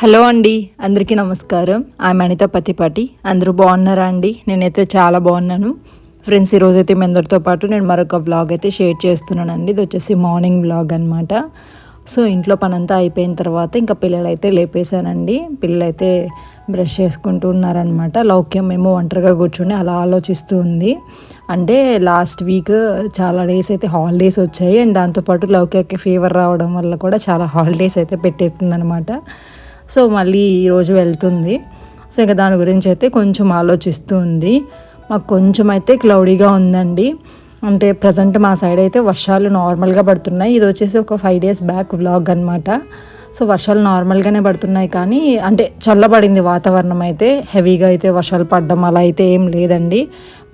Hello అండి అందరికీ నమస్కారం. ఆమె అనిత పతిపాటి. అందరూ బాగున్నారా అండి? నేనైతే చాలా బాగున్నాను. ఫ్రెండ్స్ ఈరోజైతే మీ అందరితో పాటు నేను మరొక వ్లాగ్ అయితే షేర్ చేస్తున్నానండి. ఇది వచ్చేసి మార్నింగ్ వ్లాగ్ అనమాట సో ఇంట్లో పనంతా అయిపోయిన తర్వాత ఇంకా పిల్లలు అయితే లేపేశానండి. పిల్లలు అయితే బ్రష్ చేసుకుంటూ ఉన్నారనమాట లౌక్యం మేము ఒంటరిగా కూర్చొని అలా ఆలోచిస్తూ ఉంది. అంటే లాస్ట్ వీక్ చాలా డేస్ అయితే హాలిడేస్ వచ్చాయి. అండ్ దాంతోపాటు లౌక్యకి ఫీవర్ రావడం వల్ల కూడా చాలా హాలిడేస్ అయితే పెట్టేస్తుంది అనమాట సో మళ్ళీ ఈరోజు వెళ్తుంది. సో ఇంకా దాని గురించి అయితే కొంచెం ఆలోచిస్తూ ఉంది. మాకు కొంచెం అయితే క్లౌడీగా ఉందండి. అంటే ప్రజెంట్ మా సైడ్ అయితే వర్షాలు నార్మల్గా పడుతున్నాయి. ఇది వచ్చేసి ఒక ఫైవ్ డేస్ బ్యాక్ వ్లాగ్ అనమాట సో వర్షాలు నార్మల్గానే పడుతున్నాయి కానీ అంటే చల్లబడింది వాతావరణం అయితే. హెవీగా అయితే వర్షాలు పడడం అలా అయితే ఏం లేదండి.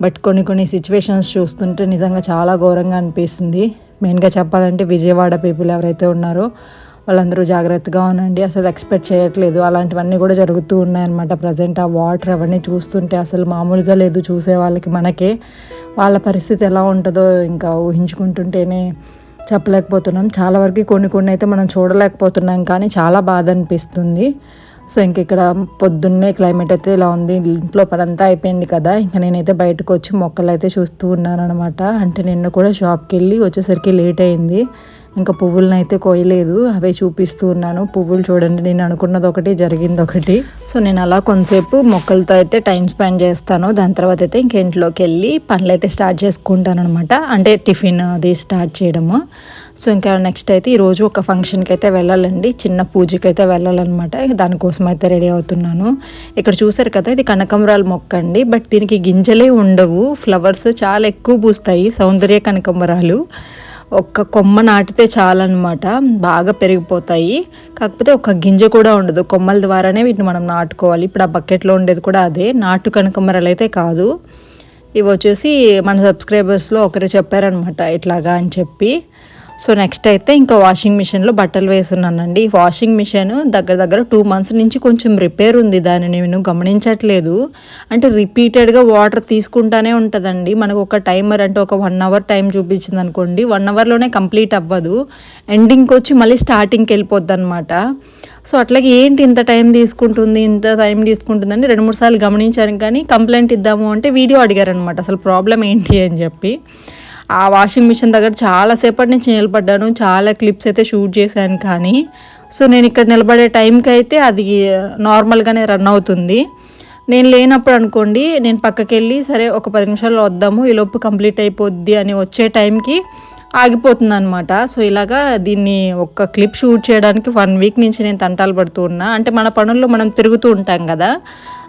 బట్ కొన్ని కొన్ని సిచ్యువేషన్స్ చూస్తుంటే నిజంగా చాలా ఘోరంగా అనిపిస్తుంది. మెయిన్గా చెప్పాలంటే విజయవాడ పీపుల్ ఎవరైతే ఉన్నారో వాళ్ళందరూ జాగ్రత్తగా ఉండండి అసలు ఎక్స్పెక్ట్ చేయట్లేదు. అలాంటివన్నీ కూడా జరుగుతూ ఉన్నాయన్నమాట ప్రజెంట్. ఆ వాటర్ అవన్నీ చూస్తుంటే అసలు మామూలుగా లేదు చూసే వాళ్ళకి మనకే. వాళ్ళ పరిస్థితి ఎలా ఉంటుందో ఇంకా ఊహించుకుంటుంటేనే చెప్పలేకపోతున్నాం. చాలా వరకు కొన్ని కొన్ని అయితే మనం చూడలేకపోతున్నాం కానీ చాలా బాధ అనిపిస్తుంది. సో ఇంక ఇక్కడ పొద్దున్నే క్లైమేట్ అయితే ఇలా ఉంది. ఇంట్లో పనంతా అయిపోయింది కదా. ఇంకా నేనైతే బయటకు వచ్చి మొక్కలు అయితే చూస్తూ ఉన్నాను అనమాట అంటే నిన్న కూడా షాప్కి వెళ్ళి వచ్చేసరికి లేట్ అయింది. ఇంకా పువ్వులను అయితే కోయలేదు అవే చూపిస్తూ ఉన్నాను. పువ్వులు చూడండి నేను అనుకున్నది ఒకటి జరిగింది ఒకటి. సో నేను అలా కొంతసేపు మొక్కలతో అయితే టైం స్పెండ్ చేస్తాను. దాని తర్వాత అయితే ఇంక ఇంట్లోకి వెళ్ళి పనులు అయితే స్టార్ట్ చేసుకుంటాను అనమాట అంటే టిఫిన్ అది స్టార్ట్ చేయడము. సో ఇంకా నెక్స్ట్ అయితే ఈరోజు ఒక ఫంక్షన్కి అయితే వెళ్ళాలండి. చిన్న పూజకి అయితే వెళ్ళాలన్నమాట. దానికోసం అయితే రెడీ అవుతున్నాను. ఇక్కడ చూసారు కదా ఇది కనకంబరాల మొక్క అండి. బట్ దీనికి గింజలే ఉండవు. ఫ్లవర్స్ చాలా ఎక్కువ పూస్తాయి సౌందర్య కనకంబరాలు. ఒక్క కొమ్మ నాటితే చాలన్నమాట. బాగా పెరిగిపోతాయి. కాకపోతే ఒక గింజ కూడా ఉండదు. కొమ్మల ద్వారానే వీటిని మనం నాటుకోవాలి. ఇప్పుడు ఆ బకెట్లో ఉండేది కూడా అదే. నాటు కనకమరలు అయితే కాదు. ఇవి వచ్చేసి మన సబ్స్క్రైబర్స్లో ఒకరు చెప్పారనమాట ఇట్లాగా అని చెప్పి. సో నెక్స్ట్ అయితే ఇంకా వాషింగ్ మిషన్లో బట్టలు వేసున్నానండి. వాషింగ్ మిషన్ దగ్గర దగ్గర టూ మంత్స్ నుంచి కొంచెం రిపేర్ ఉంది. దాన్ని నేను గమనించట్లేదు. అంటే రిపీటెడ్గా వాటర్ తీసుకుంటానే ఉంటుందండి. మనకు ఒక టైమర్ అంటే ఒక వన్ అవర్ టైం చూపించింది అనుకోండి. వన్ అవర్లోనే కంప్లీట్ అవ్వదు. ఎండింగ్కి వచ్చి మళ్ళీ స్టార్టింగ్కి వెళ్ళిపోద్ది అనమాట సో అట్లాగే ఏంటి ఇంత టైం తీసుకుంటుంది ఇంత టైం తీసుకుంటుందని రెండు మూడు సార్లు గమనించాను. కానీ కంప్లైంట్ ఇద్దాము అంటే వీడియో అడిగారనమాట అసలు ప్రాబ్లం ఏంటి అని చెప్పి. ఆ వాషింగ్ మిషన్ దగ్గర చాలాసేపటి నుంచి నిలబడ్డాను. చాలా క్లిప్స్ అయితే షూట్ చేశాను కానీ. సో నేను ఇక్కడ నిలబడే టైంకి అయితే అది నార్మల్గానే రన్ అవుతుంది. నేను లేనప్పుడు అనుకోండి నేను పక్కకి వెళ్ళి సరే ఒక పది నిమిషాల్లో వద్దాము ఈ లోపు కంప్లీట్ అయిపోద్ది అని వచ్చే టైంకి ఆగిపోతుంది అనమాట సో ఇలాగా దీన్ని ఒక క్లిప్ షూట్ చేయడానికి వన్ వీక్ నుంచి నేను తంటాలు పడుతూ ఉన్నా. అంటే మన పనుల్లో మనం తిరుగుతూ ఉంటాం కదా.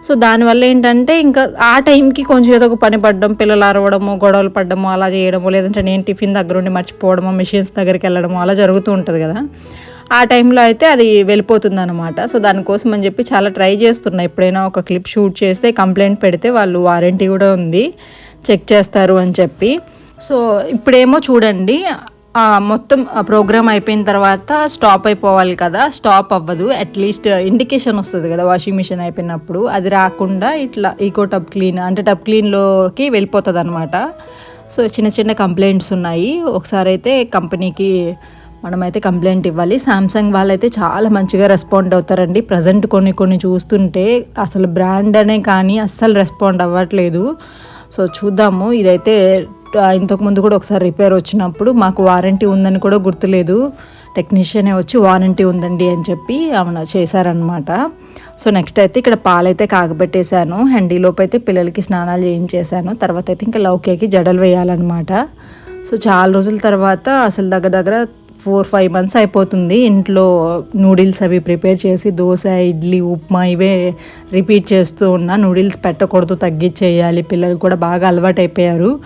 సో దానివల్ల ఏంటంటే ఇంకా ఆ టైంకి కొంచెం ఏదో ఒక పని పడడం పిల్లలు అరవడము గొడవలు పడడము అలా చేయడము లేదంటే నేను టిఫిన్ దగ్గర ఉండి మర్చిపోవడము మిషన్స్ దగ్గరికి వెళ్ళడము అలా జరుగుతూ ఉంటుంది కదా. ఆ టైంలో అయితే అది వెళ్ళిపోతుంది అనమాట సో దానికోసం అని చెప్పి చాలా ట్రై చేస్తున్నా. ఎప్పుడైనా ఒక క్లిప్ షూట్ చేస్తే కంప్లైంట్ పెడితే వాళ్ళు వారంటీ కూడా ఉంది చెక్ చేస్తారు అని చెప్పి. సో ఇప్పుడేమో చూడండి మొత్తం ప్రోగ్రామ్ అయిపోయిన తర్వాత స్టాప్ అయిపోవాలి కదా స్టాప్ అవ్వదు. అట్లీస్ట్ ఇండికేషన్ వస్తుంది కదా వాషింగ్ మిషన్ అయిపోయినప్పుడు. అది రాకుండా ఇట్లా ఈకో టబ్ క్లీన్ అంటే టబ్ క్లీన్లోకి వెళ్ళిపోతుంది అనమాట సో చిన్న చిన్న కంప్లైంట్స్ ఉన్నాయి. ఒకసారి అయితే కంపెనీకి మనమైతే కంప్లైంట్ ఇవ్వాలి. సామ్సంగ్ వాళ్ళైతే చాలా మంచిగా రెస్పాండ్ అవుతారండి. ప్రజెంట్ కొన్ని కొన్ని చూస్తుంటే అసలు బ్రాండ్ అనే కానీ అస్సలు రెస్పాండ్ అవ్వట్లేదు. సో చూద్దాము. ఇదైతే ఇంతకుముందు కూడా ఒకసారి రిపేర్ వచ్చినప్పుడు మాకు వారంటీ ఉందని కూడా గుర్తులేదు. టెక్నీషియనే వచ్చి వారంటీ ఉందండి అని చెప్పి ఆమె చేశారనమాట సో నెక్స్ట్ అయితే ఇక్కడ పాలైతే కాగబెట్టేశాను. హండీలోపు అయితే పిల్లలకి స్నానాలు చేయించేశాను. తర్వాత అయితే ఇంకా లౌకేకి జడలు వేయాలన్నమాట. సో చాలా రోజుల తర్వాత అసలు దగ్గర దగ్గర ఫోర్ ఫైవ్ మంత్స్ అయిపోతుంది. ఇంట్లో నూడిల్స్ అవి ప్రిపేర్ చేసి దోశ ఇడ్లీ ఉప్మా ఇవే రిపీట్ చేస్తూ ఉన్నా. నూడిల్స్ పెట్టకూడదు తగ్గించేయాలి. పిల్లలు కూడా బాగా అలవాటు అయిపోయారు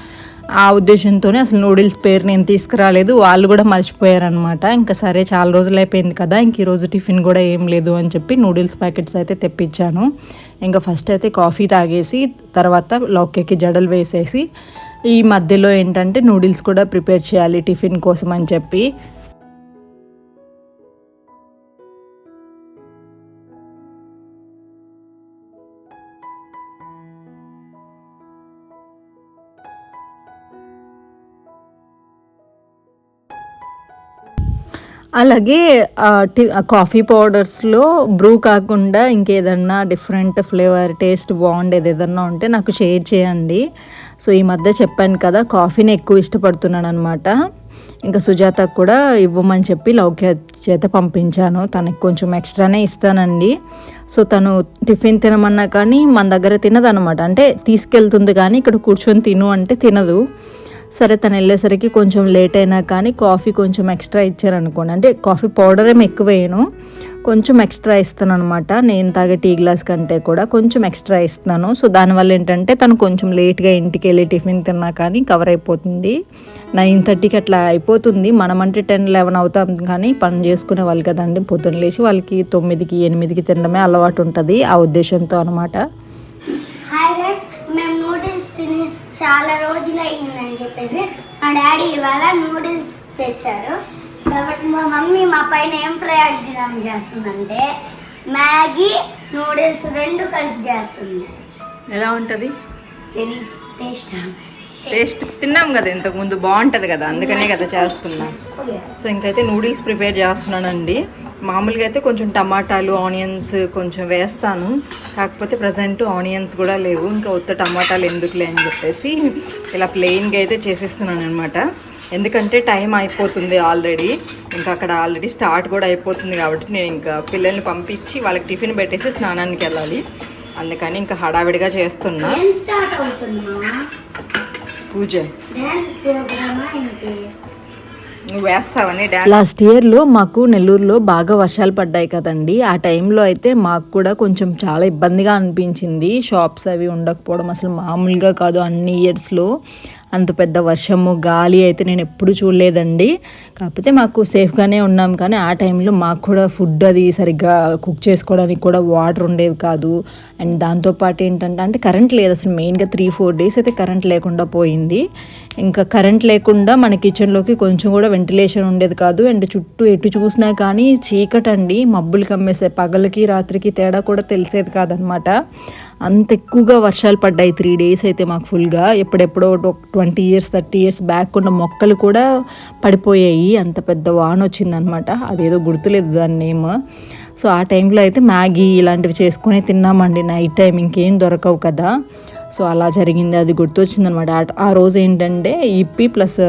ఆ ఉద్దేశంతోనే అసలు నూడిల్స్ పేరు నేను తీసుకురాలేదు. వాళ్ళు కూడా మర్చిపోయారనమాట ఇంకా సరే చాలా రోజులు అయిపోయింది కదా ఇంక ఈరోజు టిఫిన్ కూడా ఏం లేదు అని చెప్పి నూడిల్స్ ప్యాకెట్స్ అయితే తెప్పించాను. ఇంకా ఫస్ట్ అయితే కాఫీ తాగేసి తర్వాత లోకెకి జడలు వేసేసి ఈ మధ్యలో ఏంటంటే నూడిల్స్ కూడా ప్రిపేర్ చేయాలి టిఫిన్ కోసం అని చెప్పి. అలాగే కాఫీ పౌడర్స్లో బ్రూ కాకుండా ఇంకేదన్నా డిఫరెంట్ ఫ్లేవర్ టేస్ట్ బాగుండేది ఏదన్నా ఉంటే నాకు షేర్ చేయండి. సో ఈ మధ్య చెప్పాను కదా కాఫీని ఎక్కువ ఇష్టపడుతున్నాను అనమాట ఇంకా సుజాత కూడా ఇవ్వమని చెప్పి లౌక్య చేత పంపించాను. తనకి కొంచెం ఎక్స్ట్రానే ఇస్తానండి. సో తను టిఫిన్ తినమన్నా కానీ మన దగ్గర తినదనమాట అంటే తీసుకెళ్తుంది కానీ ఇక్కడ కూర్చొని తిను అంటే తినదు. సరే తను వెళ్ళేసరికి కొంచెం లేట్ అయినా కానీ కాఫీ కొంచెం ఎక్స్ట్రా ఇచ్చారనుకోండి. అంటే కాఫీ పౌడర్ ఏమి ఎక్కువ వేయను కొంచెం ఎక్స్ట్రా ఇస్తాను అనమాట నేను తాగే టీ గ్లాస్ కంటే కూడా కొంచెం ఎక్స్ట్రా ఇస్తున్నాను సో దానివల్ల ఏంటంటే తను కొంచెం లేట్గా ఇంటికి వెళ్ళి టిఫిన్ తిన్నా కానీ కవర్ అయిపోతుంది. నైన్ థర్టీకి అట్లా అయిపోతుంది. మనమంటే టెన్ లెవెన్ అవుతాం కానీ పని చేసుకునే వాళ్ళు కదండి. పొద్దున్న లేచి వాళ్ళకి తొమ్మిదికి ఎనిమిదికి తినడమే అలవాటు ఉంటుంది. ఆ ఉద్దేశంతో అనమాట చాలా రోజులు అయ్యిందని చెప్పేసి మా డాడీ ఇవాళ నూడిల్స్ తెచ్చారు. కాబట్టి మా మమ్మీ మా పైన ఏం ప్రయోజనం చేస్తుందంటే మ్యాగీ నూడిల్స్ రెండు కలిపి చేస్తుంది. ఎలా ఉంటుంది? తెలియదు టేస్ట్? టేస్ట్ తిన్నాం కదా ఇంతకు ముందు బాగుంటుంది కదా అందుకనే కదా చేస్తున్నాం. సో ఇంకైతే నూడిల్స్ ప్రిపేర్ చేస్తున్నానండి. మామూలుగా అయితే కొంచెం టమాటాలు ఆనియన్స్ కొంచెం వేస్తాను. కాకపోతే ప్రజెంట్ ఆనియన్స్ కూడా లేవు ఇంకా ఉత్త టమాటాలు ఎందుకులే అని చెప్పేసి ఇలా ప్లెయిన్గా అయితే చేసేస్తున్నాను అనమాట ఎందుకంటే టైం అయిపోతుంది ఆల్రెడీ ఇంకా అక్కడ ఆల్రెడీ స్టార్ట్ కూడా అయిపోతుంది కాబట్టి నేను ఇంకా పిల్లల్ని పంపించి వాళ్ళకి టిఫిన్ పెట్టేసి స్నానానికి వెళ్ళాలి. అందుకని ఇంకా హడావిడిగా చేస్తున్నా. పూజ. లాస్ట్ ఇయర్లో మాకు నెల్లూరులో బాగా వర్షాలు పడ్డాయి కదండి. ఆ టైంలో అయితే మాకు కూడా కొంచెం చాలా ఇబ్బందిగా అనిపించింది. షాప్స్ అవి ఉండకపోవడం అసలు మామూలుగా కాదు. అన్ని ఇయర్స్లో అంత పెద్ద వర్షము గాలి అయితే నేను ఎప్పుడు చూడలేదండి. కాకపోతే మాకు సేఫ్గానే ఉన్నాం. కానీ ఆ టైంలో మాకు కూడా ఫుడ్ అది సరిగ్గా కుక్ చేసుకోవడానికి కూడా వాటర్ ఉండేవి కాదు. అండ్ దాంతోపాటు ఏంటంటే అంటే కరెంట్ లేదు. అసలు మెయిన్గా త్రీ ఫోర్ డేస్ అయితే కరెంట్ లేకుండా పోయింది. ఇంకా కరెంట్ లేకుండా మన కిచెన్లోకి కొంచెం కూడా వెంటిలేషన్ ఉండేది కాదు. అండ్ చుట్టూ ఎటు చూసినా కానీ చీకటండి. మబ్బులు కమ్మేసే పగలకి రాత్రికి తేడా కూడా తెలిసేది కాదనమాట. అంత ఎక్కువగా వర్షాలు పడ్డాయి. త్రీ డేస్ అయితే మాకు ఫుల్గా ఎప్పుడెప్పుడో twenty years thirty years back ఉన్న మొక్కలు కూడా పడిపోయాయి. అంత పెద్ద వాన్ వచ్చిందనమాట అదేదో గుర్తులేదు దాని నేమ్ సో ఆ టైంలో అయితే మ్యాగీ ఇలాంటివి చేసుకొని తిన్నామండి. నైట్ టైం ఇంకేం దొరకవు కదా. సో అలా జరిగింది. అది గుర్తొచ్చిందనమాట ఆ రోజు ఏంటంటే ఇప్పి ప్లస్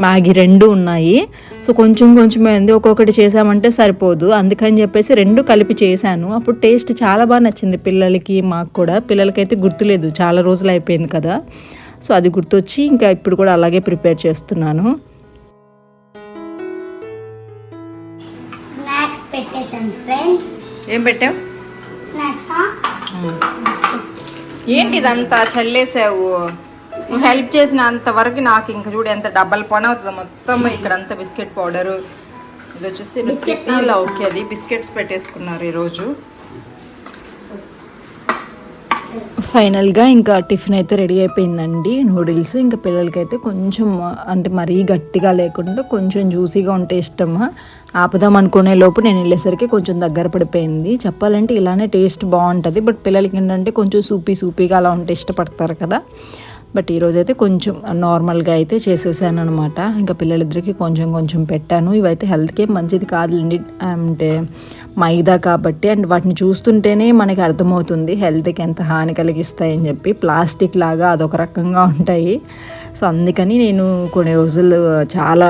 మ్యాగీ రెండు ఉన్నాయి. సో కొంచెం కొంచెం ఏంది ఒక్కొక్కటి చేసామంటే సరిపోదు. అందుకని చెప్పేసి రెండు కలిపి చేశాను. అప్పుడు టేస్ట్ చాలా బాగా నచ్చింది పిల్లలకి మాకు కూడా. పిల్లలకైతే గుర్తులేదు. చాలా రోజులు అయిపోయింది కదా. సో అది గుర్తొచ్చి ఇంకా ఇప్పుడు కూడా అలాగే ప్రిపేర్ చేస్తున్నాను. స్నాక్స్ పెట్టేశాను ఫ్రెండ్స్. ఏం పెట్టావు? స్నాక్సా? ఏంటి ఇదంతా చల్లేసావు? హెల్ప్ చేసిన అంత వరకు నాకు ఇంక చూడు ఎంత డబ్బల్ పని అవుతుందో. మొత్తం ఇక్కడ అంతా బిస్కెట్ పౌడరు ఇది వచ్చేసి బిస్కెట్ ఓకే అది బిస్కెట్స్ పెట్టేసుకున్నారు ఈరోజు. ఫైనల్గా ఇంకా టిఫిన్ అయితే రెడీ అయిపోయిందండి. నూడిల్స్ ఇంకా పిల్లలకైతే కొంచెం అంటే మరీ గట్టిగా లేకుండా కొంచెం జ్యూసీగా ఉంటే ఇష్టమా? ఆపుదాం అనుకునే లోపు నేను వెళ్ళేసరికి కొంచెం దగ్గర పడిపోయింది. చెప్పాలంటే ఇలానే టేస్ట్ బాగుంటుంది. బట్ పిల్లలకి ఏంటంటే కొంచెం సూపీ సూపీగా అలా ఉంటే ఇష్టపడతారు కదా. బట్ ఈరోజు అయితే కొంచెం నార్మల్గా అయితే చేసేసాను అనమాట ఇంకా పిల్లలిద్దరికి కొంచెం కొంచెం పెట్టాను. ఇవైతే హెల్త్కే మంచిది కాదులండి. అంటే మైదా కాబట్టి అండ్ వాటిని చూస్తుంటేనే మనకి అర్థమవుతుంది హెల్త్కి ఎంత హాని కలిగిస్తాయని చెప్పి. ప్లాస్టిక్ లాగా అదొక రకంగా ఉంటాయి. సో అందుకని నేను కొన్ని రోజులు చాలా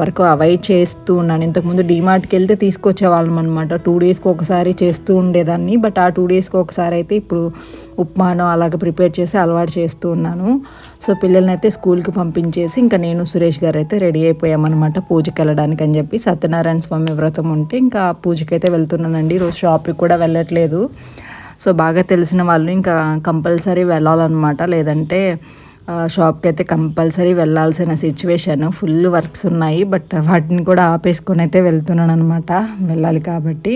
వరకు అవాయిడ్ చేస్తూ ఉన్నాను. ఇంతకుముందు డీమార్ట్కి వెళ్తే తీసుకొచ్చేవాళ్ళం అనమాట టూ డేస్కి ఒకసారి చేస్తూ ఉండేదాన్ని. బట్ ఆ టూ డేస్కి ఒకసారి అయితే ఇప్పుడు ఉప్మానం అలాగ ప్రిపేర్ చేసి అలవాటు చేస్తూ ఉన్నాను. సో పిల్లల్ని అయితే స్కూల్కి పంపించేసి ఇంకా నేను సురేష్ గారు అయితే రెడీ అయిపోయామన్నమాట పూజకి వెళ్ళడానికి అని చెప్పి. సత్యనారాయణ స్వామి వ్రతం ఉంటే ఇంకా పూజకి అయితే వెళ్తున్నానండి. ఈరోజు షాప్కి కూడా వెళ్ళట్లేదు. సో బాగా తెలిసిన వాళ్ళు ఇంకా కంపల్సరీ వెళ్ళాలన్నమాట. లేదంటే షాప్కి అయితే కంపల్సరీ వెళ్ళాల్సిన సిచ్యువేషన్ ఫుల్ వర్క్స్ ఉన్నాయి బట్ వాటిని కూడా ఆపేసుకొని అయితే వెళ్తున్నాను అనమాట వెళ్ళాలి కాబట్టి.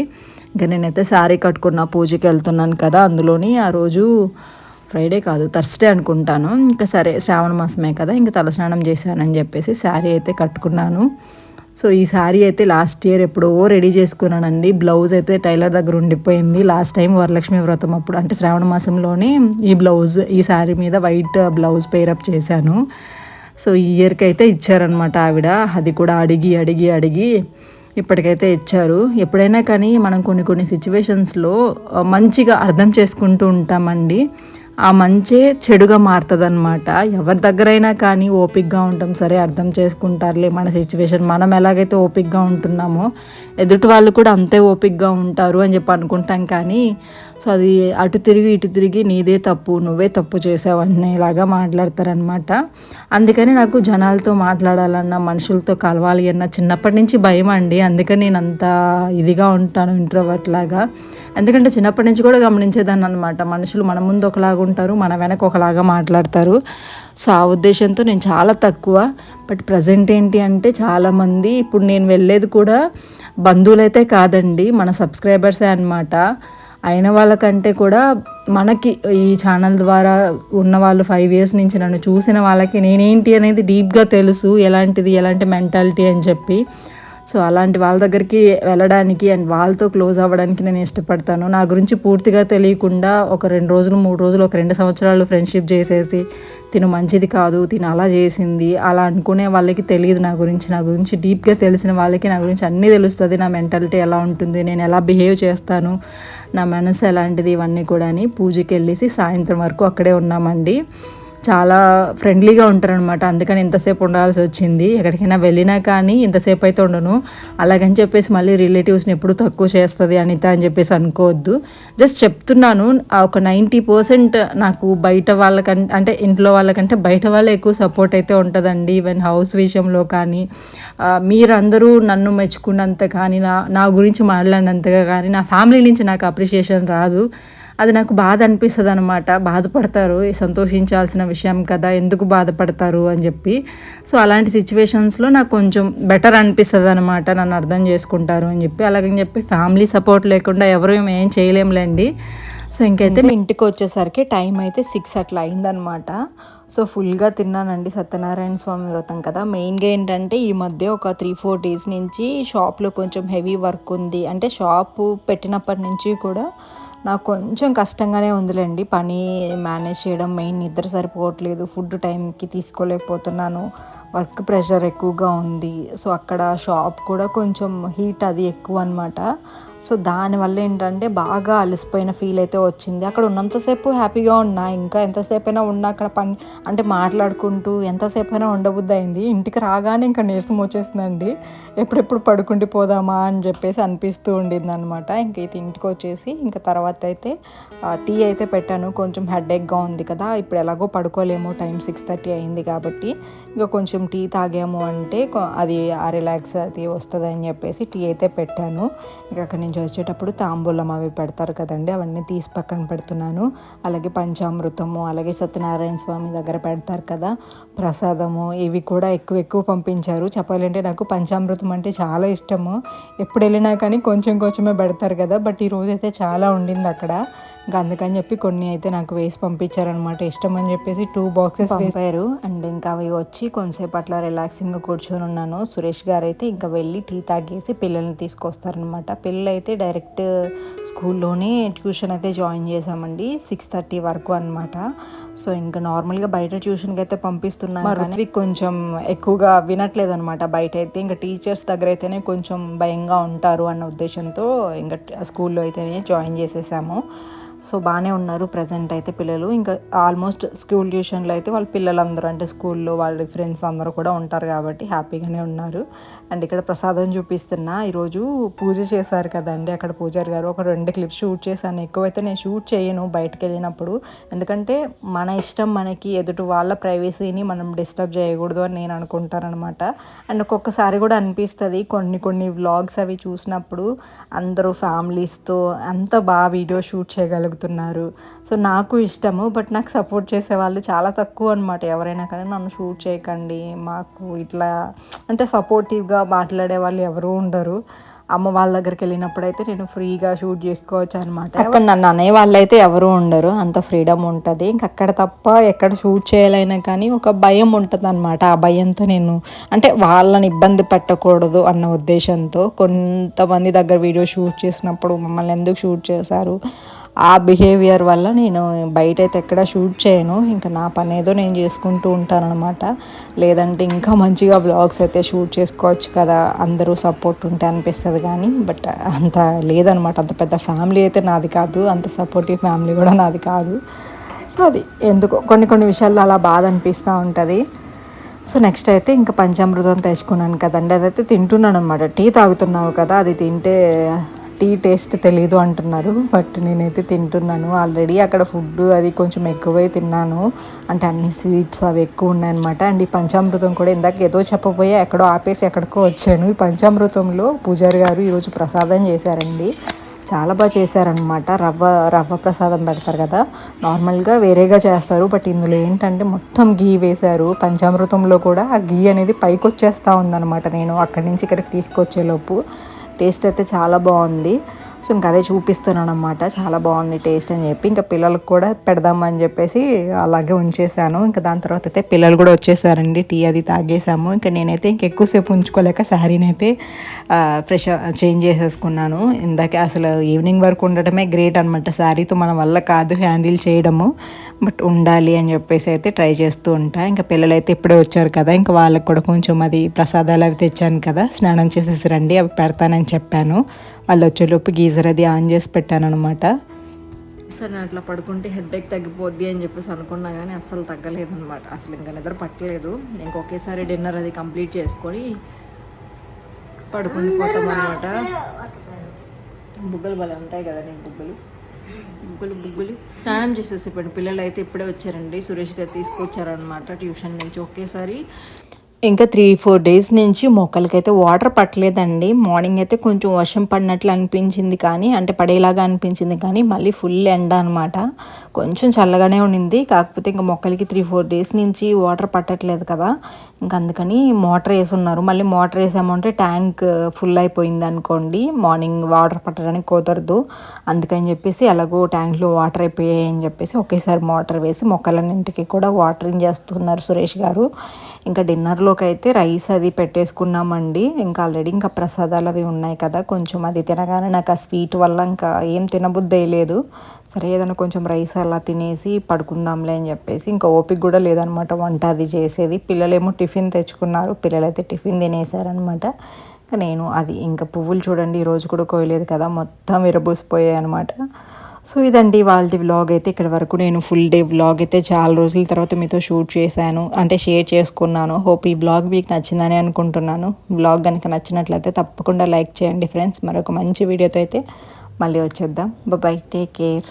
ఇంకా నేనైతే శారీ కట్టుకున్న పూజకి వెళ్తున్నాను కదా అందులోని ఆ రోజు ఫ్రైడే కాదు థర్స్డే అనుకుంటాను. ఇంకా సరే శ్రావణ మాసమే కదా ఇంకా తలస్నానం చేశానని చెప్పేసి శారీ అయితే కట్టుకున్నాను. సో ఈ శారీ అయితే లాస్ట్ ఇయర్ ఎప్పుడో రెడీ చేసుకున్నానండి. బ్లౌజ్ అయితే టైలర్ దగ్గర ఉండిపోయింది. లాస్ట్ టైం వరలక్ష్మి వ్రతం అప్పుడు అంటే శ్రావణ మాసంలోనే ఈ బ్లౌజ్ ఈ శారీ మీద వైట్ బ్లౌజ్ పేరప్ చేశాను. సో ఈ ఇయర్కి అయితే ఇచ్చారనమాట ఆవిడ. అది కూడా అడిగి అడిగి అడిగి ఇప్పటికైతే ఇచ్చారు. ఎప్పుడైనా కానీ మనం కొన్ని కొన్ని సిచ్యువేషన్స్లో మంచిగా అర్థం చేసుకుంటూ ఉంటామండి. ఆ మంచే చెడుగా మారుతుంది అనమాట ఎవరి దగ్గరైనా కానీ ఓపిక్గా ఉంటాం. సరే అర్థం చేసుకుంటారులే మన సిచ్యువేషన్. మనం ఎలాగైతే ఓపిక్గా ఉంటున్నామో ఎదుటి వాళ్ళు కూడా అంతే ఓపిక్గా ఉంటారు అని చెప్పి అనుకుంటాం కానీ సో అది అటు తిరిగి ఇటు తిరిగి నీదే తప్పు నువ్వే తప్పు చేసావు అనేలాగా మాట్లాడతారనమాట అందుకని నాకు జనాలతో మాట్లాడాలన్నా మనుషులతో కలవాలి అన్న చిన్నప్పటి నుంచి భయం అండి. అందుకని నేను అంత ఇదిగా ఉంటాను ఇంట్రోవర్ట్ లాగా. ఎందుకంటే చిన్నప్పటి నుంచి కూడా గమనించేదాన్ని అనమాట మనుషులు మన ముందు ఒకలాగా ఉంటారు మన వెనక ఒకలాగా మాట్లాడతారు. సో ఆ ఉద్దేశంతో నేను చాలా తక్కువ. బట్ ప్రజెంట్ ఏంటి అంటే చాలామంది ఇప్పుడు నేను వెళ్ళేది కూడా బంధువులైతే కాదండి మన సబ్స్క్రైబర్సే అనమాట అయిన వాళ్ళకంటే కూడా మనకి ఈ ఛానల్ ద్వారా ఉన్న వాళ్ళు ఫైవ్ ఇయర్స్ నుంచి నన్ను చూసిన వాళ్ళకి నేనేంటి అనేది డీప్గా తెలుసు ఎలాంటిది ఎలాంటి మెంటాలిటీ అని చెప్పి. సో అలాంటి వాళ్ళ దగ్గరికి వెళ్ళడానికి అండ్ వాళ్ళతో క్లోజ్ అవ్వడానికి నేను ఇష్టపడతాను. నా గురించి పూర్తిగా తెలియకుండా ఒక రెండు రోజులు మూడు రోజులు ఒక రెండు సంవత్సరాలు ఫ్రెండ్షిప్ చేసేసి తిను మంచిది కాదు తిను అలా చేసింది అలా అనుకునే వాళ్ళకి తెలియదు నా గురించి నా గురించి డీప్గా తెలిసిన వాళ్ళకి నా గురించి అన్నీ తెలుస్తుంది నా మెంటాలిటీ ఎలా ఉంటుంది నేను ఎలా బిహేవ్ చేస్తాను నా మనసు ఎలాంటిది ఇవన్నీ కూడా అని పూజకి వెళ్ళేసి సాయంత్రం వరకు అక్కడే ఉన్నామండి. చాలా ఫ్రెండ్లీగా ఉంటారనమాట అందుకని ఇంతసేపు ఉండాల్సి వచ్చింది. ఎక్కడికైనా వెళ్ళినా కానీ ఇంతసేపు అయితే ఉండను. అలాగని చెప్పేసి మళ్ళీ రిలేటివ్స్ని ఎప్పుడు తక్కువ చేస్తుంది అనిత అని చెప్పేసి అనుకోవద్దు. జస్ట్ చెప్తున్నాను ఒక నైంటీ పర్సెంట్ నాకు బయట వాళ్ళకంటే అంటే ఇంట్లో వాళ్ళకంటే బయట వాళ్ళే ఎక్కువ సపోర్ట్ అయితే ఉంటుందండి. ఈవెన్ హౌస్ విషయంలో కానీ మీరందరూ నన్ను మెచ్చుకున్నంత కానీ నా నా గురించి మాట్లాడినంతగా కానీ నా ఫ్యామిలీ నుంచి నాకు అప్రిషియేషన్ రాదు. అది నాకు బాధ అనిపిస్తుంది అనమాట బాధపడతారు సంతోషించాల్సిన విషయం కదా ఎందుకు బాధపడతారు అని చెప్పి. సో అలాంటి సిచ్యువేషన్స్లో నాకు కొంచెం బెటర్ అనిపిస్తుంది అనమాట నన్ను అర్థం చేసుకుంటారు అని చెప్పి. అలాగని చెప్పి ఫ్యామిలీ సపోర్ట్ లేకుండా ఎవరు ఏం చేయలేంలేండి సో ఇంకైతే మీ ఇంటికి వచ్చేసరికి టైం అయితే సిక్స్ అట్లా అయిందనమాట సో ఫుల్గా తిన్నానండి సత్యనారాయణ స్వామి వ్రతం కదా. మెయిన్గా ఏంటంటే ఈ మధ్య ఒక త్రీ ఫోర్ డేస్ నుంచి షాప్లో కొంచెం హెవీ వర్క్ ఉంది. అంటే షాపు పెట్టినప్పటి నుంచి కూడా నాకు కొంచెం కష్టంగానే ఉందిలేండి. పని మేనేజ్ చేయడం మెయిన్ నిద్ర సరిపోవట్లేదు ఫుడ్ టైంకి తీసుకోలేకపోతున్నాను. వర్క్ ప్రెషర్ ఎక్కువగా ఉంది. సో అక్కడ షాప్ కూడా కొంచెం హీట్ అది ఎక్కువ అనమాట సో దానివల్ల ఏంటంటే బాగా అలసిపోయిన ఫీల్ అయితే వచ్చింది. అక్కడ ఉన్నంతసేపు హ్యాపీగా ఉన్నా ఇంకా ఎంతసేపు అయినా ఉన్నా అక్కడ పని అంటే మాట్లాడుకుంటూ ఎంతసేపు అయినా ఉండబుద్ది అయింది. ఇంటికి రాగానే ఇంకా నీరసం వచ్చేసిందండి. ఎప్పుడెప్పుడు పడుకుండి పోదామా అని చెప్పేసి అనిపిస్తూ ఉండింది అనమాట అయితే ఇంటికి వచ్చేసి ఇంకా తర్వాత అయితే టీ అయితే పెట్టాను. కొంచెం హెడేక్గా ఉంది కదా ఇప్పుడు ఎలాగో పడుకోలేము. టైం సిక్స్ థర్టీ అయింది కాబట్టి ఇంకా కొంచెం టీ తాగాము అంటే అది ఆ రిలాక్స్ అది వస్తుంది అని చెప్పేసి టీ అయితే పెట్టాను. ఇంకా అక్కడి నుంచి వచ్చేటప్పుడు తాంబూలం అవి పెడతారు కదండి అవన్నీ తీసి పక్కన పెడుతున్నాను. అలాగే పంచామృతము అలాగే సత్యనారాయణ స్వామి దగ్గర పెడతారు కదా ప్రసాదము ఇవి కూడా ఎక్కువ ఎక్కువ పంపించారు. చెప్పాలంటే నాకు పంచామృతం అంటే చాలా ఇష్టము. ఎప్పుడు వెళ్ళినా కానీ కొంచెం కొంచెమే పెడతారు కదా బట్ ఈరోజు అయితే చాలా ఉండింది అక్కడ. ఇంకా అందుకని చెప్పి కొన్ని అయితే నాకు వేసి పంపించారనమాట ఇష్టం అని చెప్పేసి టూ బాక్సెస్ వేసారు అండ్ ఇంకా అవి వచ్చి కొంతసేపు అట్లా రిలాక్సింగ్గా కూర్చొని ఉన్నాను. సురేష్ గారు అయితే ఇంకా వెళ్ళి టీ తాగేసి పిల్లల్ని తీసుకొస్తారనమాట పిల్లలు అయితే డైరెక్ట్ స్కూల్లోనే ట్యూషన్ అయితే జాయిన్ చేసామండి సిక్స్ థర్టీ వరకు అనమాట సో ఇంకా నార్మల్గా బయట ట్యూషన్కి అయితే పంపిస్తున్నాను కానీ కొంచెం ఎక్కువగా వినట్లేదు అనమాట బయట అయితే ఇంకా టీచర్స్ దగ్గర అయితేనే కొంచెం భయంగా ఉంటారు అన్న ఉద్దేశంతో ఇంకా స్కూల్లో అయితేనే జాయిన్ చేసేసాము. సో బాగానే ఉన్నారు ప్రజెంట్ అయితే పిల్లలు. ఇంకా ఆల్మోస్ట్ స్కూల్ ట్యూషన్లో అయితే వాళ్ళ పిల్లలందరూ అంటే స్కూల్లో వాళ్ళ ఫ్రెండ్స్ అందరూ కూడా ఉంటారు కాబట్టి హ్యాపీగానే ఉన్నారు. అండ్ ఇక్కడ ప్రసాదం చూపిస్తున్నా ఈరోజు పూజ చేశారు కదండి అక్కడ పూజారి గారు. ఒక రెండు క్లిప్స్ షూట్ చేశాను. ఎక్కువైతే నేను షూట్ చేయను బయటకు వెళ్ళినప్పుడు. ఎందుకంటే మన ఇష్టం మనకి ఎదుటి వాళ్ళ ప్రైవసీని మనం డిస్టర్బ్ చేయకూడదు అని నేను అనుకుంటానమాట అండ్ ఒక్కొక్కసారి కూడా అనిపిస్తుంది కొన్ని కొన్ని వ్లాగ్స్ అవి చూసినప్పుడు అందరూ ఫ్యామిలీస్తో అంత బాగా వీడియో షూట్ చేయగలుగుతున్నారు సో నాకు ఇష్టము బట్ నాకు సపోర్ట్ చేసే వాళ్ళు చాలా తక్కువ అనమాట ఎవరైనా కానీ నన్ను షూట్ చేయకండి మాకు ఇట్లా అంటే సపోర్టివ్గా మాట్లాడే వాళ్ళు ఎవరూ ఉండరు. అమ్మ వాళ్ళ దగ్గరికి వెళ్ళినప్పుడు అయితే నేను ఫ్రీగా షూట్ చేసుకోవచ్చు అనమాట అక్కడ నన్ను అనే వాళ్ళైతే ఎవరు ఉండరు. అంత ఫ్రీడమ్ ఉంటుంది. ఇంక అక్కడ తప్ప ఎక్కడ షూట్ చేయాలైనా కానీ ఒక భయం ఉంటుంది అనమాట ఆ భయంతో నేను అంటే వాళ్ళని ఇబ్బంది పెట్టకూడదు అన్న ఉద్దేశంతో కొంతమంది దగ్గర వీడియో షూట్ చేసినప్పుడు మమ్మల్ని ఎందుకు షూట్ చేశారు? ఆ బిహేవియర్ వల్ల నేను బయట అయితే ఎక్కడ షూట్ చేయను. ఇంకా నా పని ఏదో నేను చేసుకుంటూ ఉంటానన్నమాట. లేదంటే ఇంకా మంచిగా బ్లాగ్స్ అయితే షూట్ చేసుకోవచ్చు కదా. అందరూ సపోర్ట్ ఉంటే అనిపిస్తుంది కానీ బట్ అంత లేదనమాట అంత పెద్ద ఫ్యామిలీ అయితే నాది కాదు. అంత సపోర్టివ్ ఫ్యామిలీ కూడా నాది కాదు. సో అది ఎందుకో కొన్ని కొన్ని విషయాల్లో అలా బాధ అనిపిస్తూ ఉంటుంది. సో నెక్స్ట్ అయితే ఇంకా పంచామృతం తెచ్చుకున్నాను కదండి. అదైతే తింటున్నాను అనమాట టీ తాగుతున్నావు కదా అది తింటే టీ టేస్ట్ తెలీదు అంటున్నారు బట్ నేనైతే తింటున్నాను. ఆల్రెడీ అక్కడ ఫుడ్ అది కొంచెం ఎక్కువే తిన్నాను. అంటే అన్ని స్వీట్స్ అవి ఎక్కువ ఉన్నాయన్నమాట. అండ్ ఈ పంచామృతం కూడా ఇందాక ఏదో చెప్పబోయే ఎక్కడో ఆపేసి ఎక్కడికో వచ్చాను. ఈ పంచామృతంలో పూజారి గారు ఈరోజు ప్రసాదం చేశారండి. చాలా బాగా చేశారనమాట రవ్వ రవ్వ ప్రసాదం పెడతారు కదా. నార్మల్గా వేరేగా చేస్తారు బట్ ఇందులో ఏంటంటే మొత్తం గీ వేశారు. పంచామృతంలో కూడా ఆ గీ అనేది పైకి వచ్చేస్తూ ఉందన్నమాట. నేను అక్కడి నుంచి ఇక్కడికి తీసుకొచ్చేలోపు. టేస్ట్ అయితే చాలా బాగుంది. సో ఇంకా అదే చూపిస్తున్నాను అనమాట చాలా బాగుంది టేస్ట్ అని చెప్పి. ఇంకా పిల్లలకు కూడా పెడదామని చెప్పేసి అలాగే ఉంచేసాను. ఇంకా దాని తర్వాత అయితే పిల్లలు కూడా వచ్చేసారండి. టీ అది తాగేసాము. ఇంకా నేనైతే ఇంక ఎక్కువసేపు ఉంచుకోలేక శారీని అయితే ఫ్రెష్ చేంజ్ చేసేసుకున్నాను. ఇందాక అసలు ఈవినింగ్ వరకు ఉండటమే గ్రేట్ అనమాట శారీతో మన వల్ల కాదు హ్యాండిల్ చేయడము. బట్ ఉండాలి అని చెప్పేసి అయితే ట్రై చేస్తూ ఉంటా. ఇంకా పిల్లలు అయితే ఇప్పుడే వచ్చారు కదా. ఇంకా వాళ్ళకి కూడా కొంచెం అది ప్రసాదాలు అవి తెచ్చాను కదా. స్నానం చేసేసి రండి అవి పెడతానని చెప్పాను. అలా వచ్చేలోపు గీజర్ అది ఆన్ చేసి పెట్టాను అనమాట సరే నేను అట్లా పడుకుంటే హెడ్ ఎక్ తగ్గిపోద్ది అని చెప్పేసి అనుకున్నా కానీ అస్సలు తగ్గలేదు అనమాట అసలు ఇంకా నిద్ర పట్టలేదు. ఇంక ఒకేసారి డిన్నర్ అది కంప్లీట్ చేసుకొని పడుకుని పోతాం అనమాట బుగ్గలు భలే ఉంటాయి కదా నీకు బుగ్గలు? బుగ్గలు బుగ్గలు. స్నానం చేసేసి ఇప్పుడు పిల్లలు అయితే ఇప్పుడే వచ్చారండి. సురేష్ గారు తీసుకొచ్చారనమాట ట్యూషన్ నుంచి. ఒకేసారి ఇంకా త్రీ ఫోర్ డేస్ నుంచి మొక్కలకైతే వాటర్ పట్టలేదండి. మార్నింగ్ అయితే కొంచెం వర్షం పడినట్లు అనిపించింది కానీ అంటే పడేలాగా అనిపించింది కానీ మళ్ళీ ఫుల్ ఎండ అనమాట కొంచెం చల్లగానే ఉండింది. కాకపోతే ఇంకా మొక్కలకి త్రీ ఫోర్ డేస్ నుంచి వాటర్ పట్టట్లేదు కదా. ఇంకా అందుకని మోటార్ వేసి ఉన్నారు మళ్ళీ మోటార్ వేసామంటే ట్యాంక్ ఫుల్ అయిపోయింది అనుకోండి. మార్నింగ్ వాటర్ పట్టడానికి కుదరదు. అందుకని చెప్పేసి ఎలాగో ట్యాంక్లో వాటర్ అయిపోయాయి అని చెప్పేసి ఒకేసారి మోటార్ వేసి మొక్కలన్నింటికి కూడా వాటరింగ్ చేస్తున్నారు సురేష్ గారు. ఇంకా డిన్నర్లోకి అయితే రైస్ అది పెట్టేసుకున్నామండి. ఇంకా ఆల్రెడీ ఇంకా ప్రసాదాలు అవి ఉన్నాయి కదా కొంచెం అది తినగానే నాకు ఆ స్వీట్ వల్ల ఇంకా ఏం తినబుద్దే లేదు సరే ఏదైనా కొంచెం రైస్ అలా తినేసి పడుకుందాంలే అని చెప్పేసి ఇంకా ఓపిక కూడా లేదనమాట వంట అది చేసేది. పిల్లలేమో టిఫిన్ తెచ్చుకున్నారు పిల్లలైతే టిఫిన్ తినేసారనమాట నేను అది ఇంకా పువ్వులు చూడండి ఈరోజు కూడా కోయలేదు కదా మొత్తం విరబూసిపోయాయి అనమాట. సో ఇదండి వాళ్ళ వ్లాగ్ అయితే ఇక్కడ వరకు నేను ఫుల్ డే వ్లాగ్ అయితే చాలా రోజుల తర్వాత మీతో షూట్ చేశాను. అంటే షేర్ చేసుకున్నాను. హోప్ ఈ బ్లాగ్ మీకు నచ్చిందని అనుకుంటున్నాను. బ్లాగ్ కనుక నచ్చినట్లయితే తప్పకుండా లైక్ చేయండి ఫ్రెండ్స్ మరొక మంచి వీడియోతో అయితే మళ్ళీ వచ్చేద్దాం. Bye take care